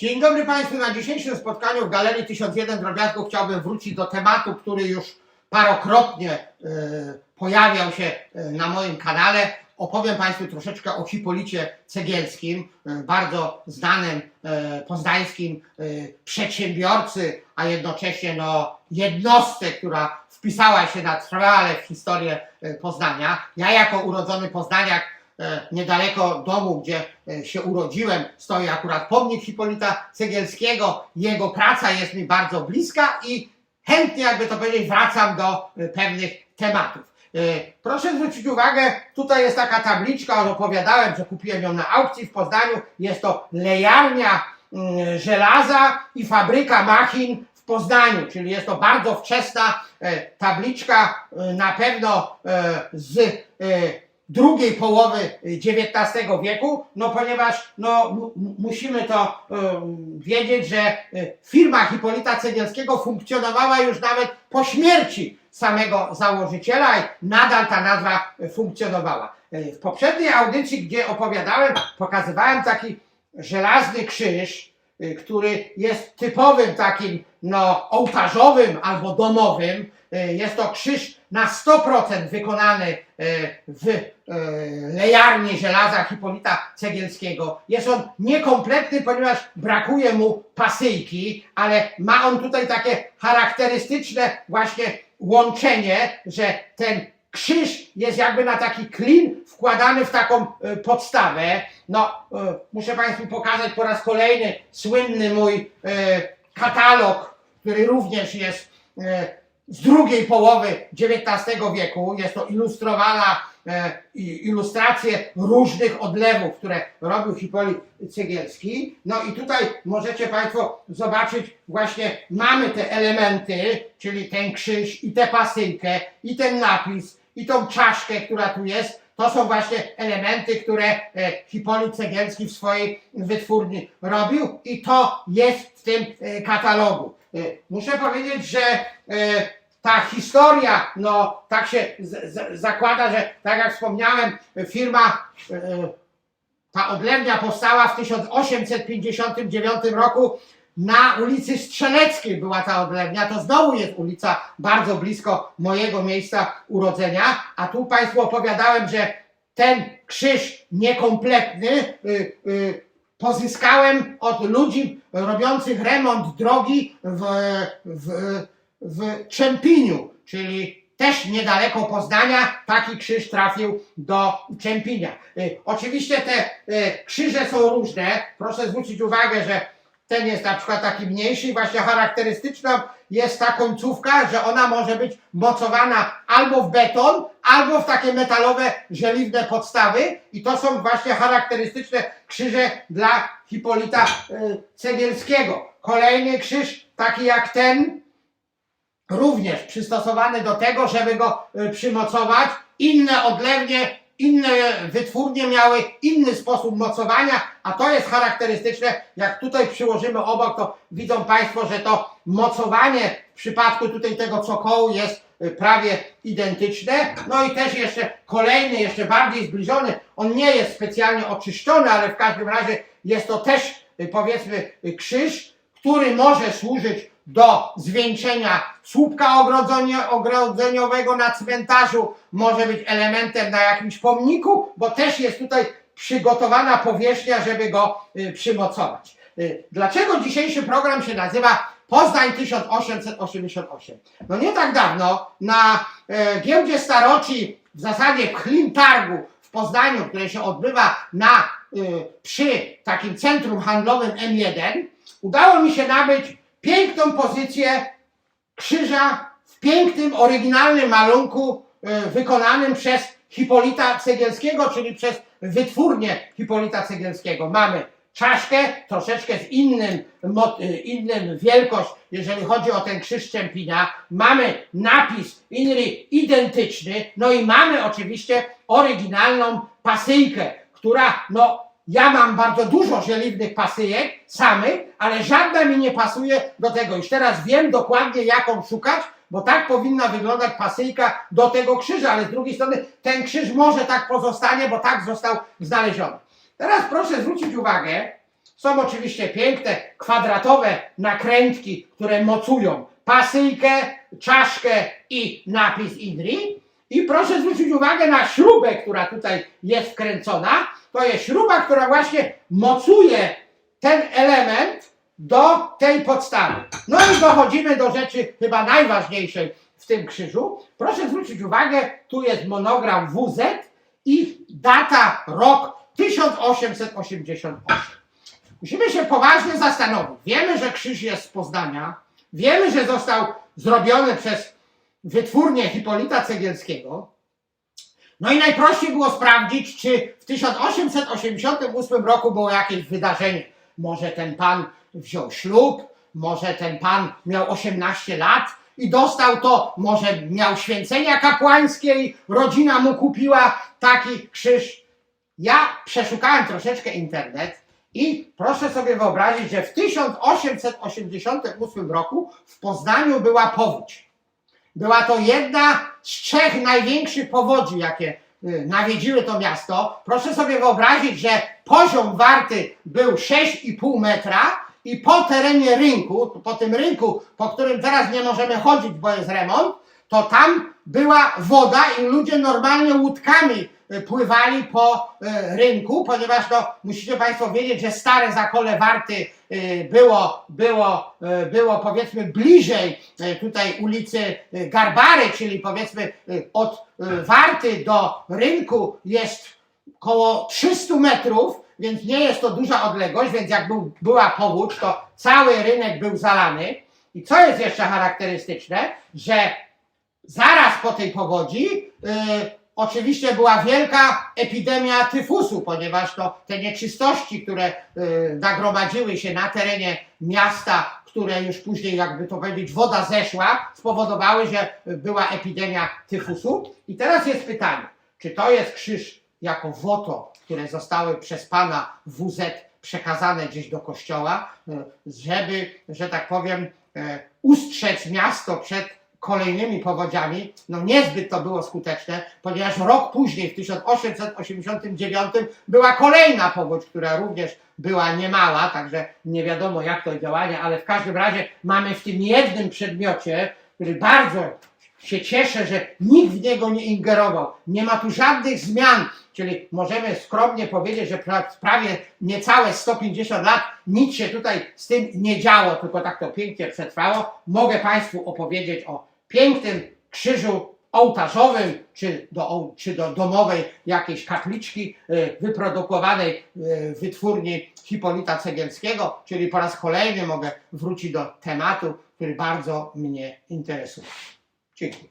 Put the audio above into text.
Dzień dobry Państwu. Na dzisiejszym spotkaniu w Galerii 1001 Drobiazgów chciałbym wrócić do tematu, który już parokrotnie e, pojawiał się e, na moim kanale. Opowiem Państwu troszeczkę o Hipolicie Cegielskim, e, bardzo znanym poznańskim przedsiębiorcy, a jednocześnie no, jednostce, która wpisała się na trwale w historię Poznania. Ja jako urodzony poznaniak niedaleko domu, gdzie e, się urodziłem, stoi akurat pomnik Hipolita Cegielskiego. Jego praca jest mi bardzo bliska i chętnie, jakby to powiedzieć, wracam do e, pewnych tematów. E, Proszę zwrócić uwagę, tutaj jest taka tabliczka, opowiadałem, że kupiłem ją na aukcji w Poznaniu. Jest to lejarnia mm, żelaza i fabryka machin w Poznaniu, czyli jest to bardzo wczesna e, tabliczka, e, na pewno e, z e, drugiej połowy XIX wieku, no ponieważ no, mu- mu- musimy to em, wiedzieć, że e, firma Hipolita Cegielskiego funkcjonowała już nawet po śmierci samego założyciela i nadal ta nazwa e, funkcjonowała. W poprzedniej audycji, gdzie opowiadałem, pokazywałem taki żelazny krzyż, y, który jest typowym takim no, ołtarzowym albo domowym. Y, Jest to krzyż na 100% wykonany y, w y, lejarni żelaza Hipolita Cegielskiego. Jest on niekompletny, ponieważ brakuje mu pasyjki, ale ma on tutaj takie charakterystyczne właśnie łączenie, że ten krzyż jest jakby na taki klin wkładany w taką e, podstawę. No, e, muszę Państwu pokazać po raz kolejny słynny mój e, katalog, który również jest e, z drugiej połowy XIX wieku. Jest to ilustrowana e, ilustracje różnych odlewów, które robił Hipolit Cegielski. No i tutaj możecie Państwo zobaczyć właśnie mamy te elementy, czyli ten krzyż i tę pasyjkę i ten napis i tą czaszkę, która tu jest. To są właśnie elementy, które e, Hipolit Cegielski w swojej wytwórni robił i to jest w tym e, katalogu. Muszę powiedzieć, że ta historia, no tak się z, z, zakłada, że tak jak wspomniałem, firma, e, ta odlewnia powstała w 1859 roku na ulicy Strzeleckiej była ta odlewnia, to znowu jest ulica bardzo blisko mojego miejsca urodzenia, a tu Państwu opowiadałem, że ten krzyż niekompletny y, y, pozyskałem od ludzi robiących remont drogi w, w, w Czempiniu, czyli też niedaleko Poznania taki krzyż trafił do Czempinia. Y, Oczywiście te y, krzyże są różne. Proszę zwrócić uwagę, że ten jest na przykład taki mniejszy właśnie charakterystyczną jest ta końcówka, że ona może być mocowana albo w beton, albo w takie metalowe, żeliwne podstawy i to są właśnie charakterystyczne krzyże dla Hipolita y, Cegielskiego. Kolejny krzyż, taki jak ten, również przystosowany do tego, żeby go y, przymocować. Inne odlewnie, inne wytwórnie miały inny sposób mocowania, a to jest charakterystyczne. Jak tutaj przyłożymy obok, to widzą Państwo, że to mocowanie w przypadku tutaj tego cokołu jest y, prawie identyczne. No i też jeszcze kolejny, jeszcze bardziej zbliżony. On nie jest specjalnie oczyszczony, ale w każdym razie jest to też y, powiedzmy krzyż, który może służyć do zwieńczenia słupka ogrodzeniowego na cmentarzu, może być elementem na jakimś pomniku, bo też jest tutaj przygotowana powierzchnia, żeby go y, przymocować. Y, dlaczego dzisiejszy program się nazywa Poznań 1888? No nie tak dawno na e, giełdzie staroci, w zasadzie Klim Targu w Poznaniu, które się odbywa na, y, przy takim centrum handlowym M1, udało mi się nabyć piękną pozycję krzyża w pięknym, oryginalnym malunku e, wykonanym przez Hipolita Cegielskiego, czyli przez wytwórnię Hipolita Cegielskiego. Mamy czaszkę, troszeczkę z innym, e, innym wielkość, jeżeli chodzi o ten krzyż Czempina. Mamy napis inny, identyczny, no i mamy oczywiście oryginalną pasyjkę, która no ja mam bardzo dużo żeliwnych pasyjek samych, ale żadna mi nie pasuje do tego. Już teraz wiem dokładnie jaką szukać, bo tak powinna wyglądać pasyjka do tego krzyża, ale z drugiej strony ten krzyż może tak pozostanie, bo tak został znaleziony. Teraz proszę zwrócić uwagę, Są oczywiście piękne, kwadratowe nakrętki, które mocują pasyjkę, czaszkę i napis INRI. I proszę zwrócić uwagę na śrubę, która tutaj jest wkręcona. To jest śruba, która właśnie mocuje ten element do tej podstawy. No i dochodzimy do rzeczy chyba najważniejszej w tym krzyżu. Proszę zwrócić uwagę, tu jest monogram WZ i data rok 1888. Musimy się poważnie zastanowić. Wiemy, że krzyż jest z Poznania. Wiemy, że został zrobiony przez wytwórnię Hipolita Cegielskiego. No i najprościej było sprawdzić, czy w 1888 roku było jakieś wydarzenie. Może ten pan wziął ślub, może ten pan miał 18 lat i dostał to, może miał święcenia kapłańskie i rodzina mu kupiła taki krzyż. Ja przeszukałem troszeczkę internet i proszę sobie wyobrazić, że w 1888 roku w Poznaniu była powódź. Była to jedna z trzech największych powodzi, jakie y, nawiedziły to miasto. Proszę sobie wyobrazić, że poziom warty był 6,5 metra i po terenie rynku, po tym rynku, po którym teraz nie możemy chodzić, bo jest remont, to tam była woda i ludzie normalnie łódkami y, pływali po y, rynku, ponieważ to musicie Państwo wiedzieć, że stare zakole Warty y, było, było, było powiedzmy bliżej tutaj ulicy Garbary, czyli powiedzmy od Warty do rynku jest około 300 metrów, więc nie jest to duża odległość, więc jak był, była powódź, to cały rynek był zalany. I co jest jeszcze charakterystyczne, że zaraz po tej powodzi y, oczywiście była wielka epidemia tyfusu, ponieważ to te nieczystości, które y, nagromadziły się na terenie miasta, które już później, jakby to powiedzieć, woda zeszła, spowodowały, że była epidemia tyfusu. I teraz jest pytanie, czy to jest krzyż jako woto, które zostały przez pana WZ przekazane gdzieś do kościoła, y, żeby, że tak powiem, e, ustrzec miasto przed kolejnymi powodziami, no niezbyt to było skuteczne, ponieważ rok później, w 1889, była kolejna powódź, która również była niemała, także nie wiadomo jak to działanie, ale w każdym razie mamy w tym jednym przedmiocie, który bardzo się cieszę, że nikt w niego nie ingerował. Nie ma tu żadnych zmian, czyli możemy skromnie powiedzieć, że pra- prawie niecałe 150 lat nic się tutaj z tym nie działo, tylko tak to pięknie przetrwało. Mogę Państwu opowiedzieć o pięknym krzyżu ołtarzowym, czy do, czy do domowej jakiejś kapliczki y, wyprodukowanej y, w wytwórni Hipolita Cegielskiego, czyli po raz kolejny mogę wrócić do tematu, który bardzo mnie interesuje. Dziękuję.